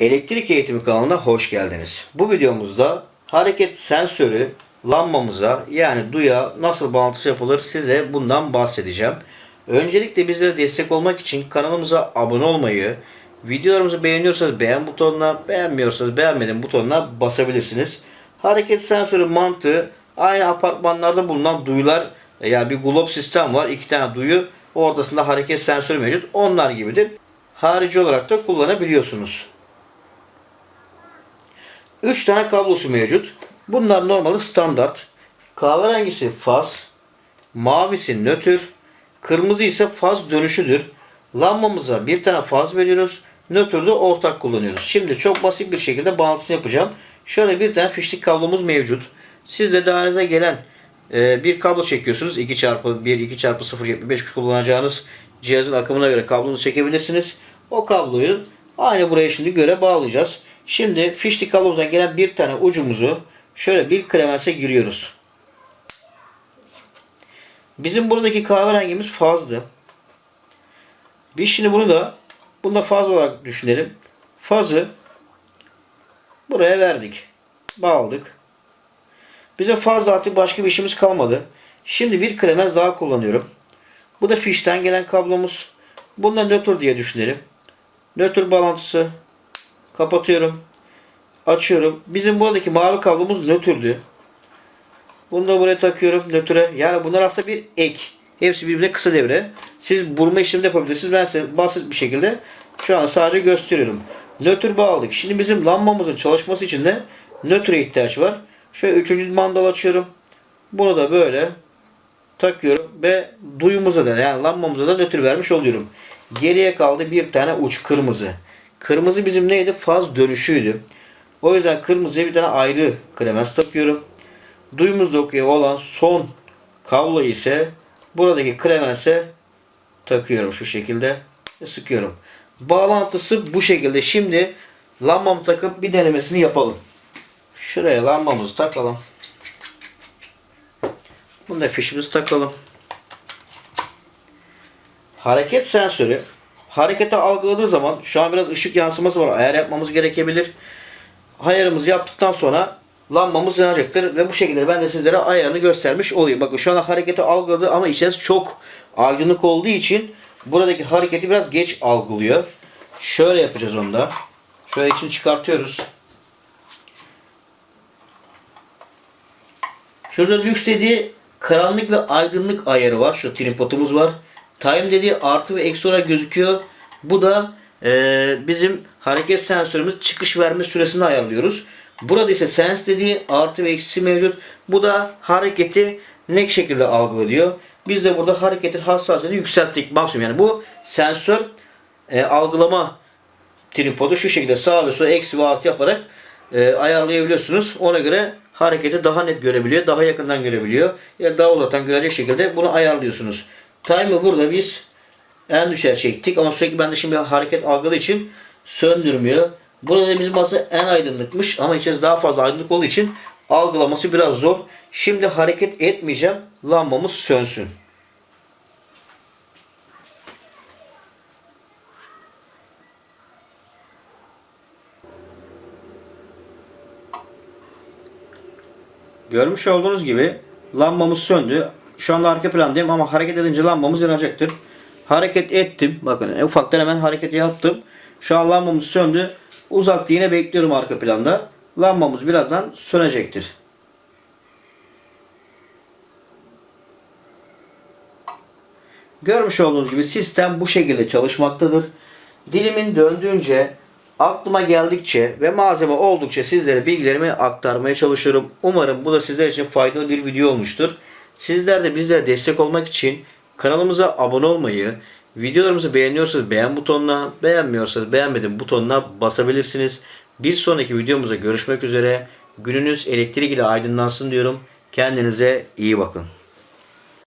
Elektrik Eğitimi kanalına hoş geldiniz. Bu videomuzda hareket sensörü lambamıza yani duya nasıl bağlantısı yapılır size bundan bahsedeceğim. Öncelikle bizlere destek olmak için kanalımıza abone olmayı, videolarımızı beğeniyorsanız beğen butonuna, beğenmiyorsanız beğenmedim butonuna basabilirsiniz. Hareket sensörü mantığı aynı apartmanlarda bulunan duyular yani bir glob sistem var. iki tane duyu ortasında hareket sensörü mevcut. Onlar gibidir. Harici olarak da kullanabiliyorsunuz. 3 tane kablosu mevcut. Bunlar normalde standart. Kahverengisi faz, mavisi nötr, kırmızı ise faz dönüşüdür. Lambamıza bir tane faz veriyoruz. Nötr'de ortak kullanıyoruz. Şimdi çok basit bir şekilde bağlantısını yapacağım. Şöyle bir tane fişlik kablomuz mevcut. Siz de dairenize gelen e, bir kablo çekiyorsunuz. 2 çarpı 1, 2 çarpı 0.75 kullanacağınız cihazın akımına göre kablonuzu çekebilirsiniz. O kabloyu aynı buraya şimdi göre bağlayacağız. Şimdi fişli kablomuzdan gelen bir tane ucumuzu şöyle bir kremense giriyoruz. Bizim buradaki kahverengimiz fazdı. Biz şimdi bunu da bunda faz olarak düşünelim. Fazı buraya verdik. Bağladık. Bize fazla artık başka bir işimiz kalmadı. Şimdi bir kremez daha kullanıyorum. Bu da fişten gelen kablomuz. Bunda nötr diye düşünelim. Nötr bağlantısı. Kapatıyorum. Açıyorum. Bizim buradaki mavi kablomuz nötrdü. Bunu da buraya takıyorum nötre. Yani bunlar aslında bir ek. Hepsi birbirine kısa devre. Siz bulma işlemi de yapabilirsiniz. Ben size basit bir şekilde şu an sadece gösteriyorum. Nötr bağladık. Şimdi bizim lambamızın çalışması için de nötre ihtiyaç var. Şöyle üçüncü mandal açıyorum. Bunu da böyle takıyorum ve duyumuza da yani lambamıza da nötr vermiş oluyorum. Geriye kaldı bir tane uç kırmızı. Kırmızı bizim neydi? Faz dönüşüydü. O yüzden kırmızıya bir tane ayrı kremens takıyorum. Duyumuzdaki olan son kabloyu ise buradaki kremense takıyorum şu şekilde sıkıyorum. Bağlantısı bu şekilde. Şimdi lambamı takıp bir denemesini yapalım. Şuraya lambamızı takalım. Bunu da fişimizi takalım. Hareket sensörü hareketi algıladığı zaman şu an biraz ışık yansıması var. Ayar yapmamız gerekebilir. Ayarımızı yaptıktan sonra lambamız yanacaktır ve bu şekilde ben de sizlere ayarını göstermiş olayım. Bakın şu an hareketi algıladı ama içerisi çok aydınlık olduğu için buradaki hareketi biraz geç algılıyor. Şöyle yapacağız onu da. Şöyle içini çıkartıyoruz. Şurada lüks dediği karanlık ve aydınlık ayarı var. Şu tripodumuz var. Time dediği artı ve eksi olarak gözüküyor. Bu da e, bizim hareket sensörümüz çıkış verme süresini ayarlıyoruz. Burada ise sense dediği artı ve eksisi mevcut. Bu da hareketi ne şekilde algılıyor. Biz de burada hareketin hassasiyetini yükselttik maksimum. Yani bu sensör e, algılama tripodu şu şekilde sağ ve sol eksi ve artı yaparak e, ayarlayabiliyorsunuz. Ona göre hareketi daha net görebiliyor, daha yakından görebiliyor. Ya daha uzaktan görecek şekilde bunu ayarlıyorsunuz. Time'ı burada biz en düşer çektik ama sürekli bende şimdi hareket algıladığı için söndürmüyor. Burada bizim aslında en aydınlıkmış ama içerisi daha fazla aydınlık olduğu için algılaması biraz zor. Şimdi hareket etmeyeceğim. Lambamız sönsün. Görmüş olduğunuz gibi lambamız söndü. Şu anda arka plandayım ama hareket edince lambamız yanacaktır. Hareket ettim. Bakın ufaktan hemen hareket yaptım. Şu an lambamız söndü. Uzakta yine bekliyorum arka planda. Lambamız birazdan sönecektir. Görmüş olduğunuz gibi sistem bu şekilde çalışmaktadır. Dilimin döndüğünce, aklıma geldikçe ve malzeme oldukça sizlere bilgilerimi aktarmaya çalışıyorum. Umarım bu da sizler için faydalı bir video olmuştur. Sizler de bizlere destek olmak için kanalımıza abone olmayı, videolarımızı beğeniyorsanız beğen butonuna, beğenmiyorsanız beğenmedim butonuna basabilirsiniz. Bir sonraki videomuzda görüşmek üzere. Gününüz elektrik ile aydınlansın diyorum. Kendinize iyi bakın.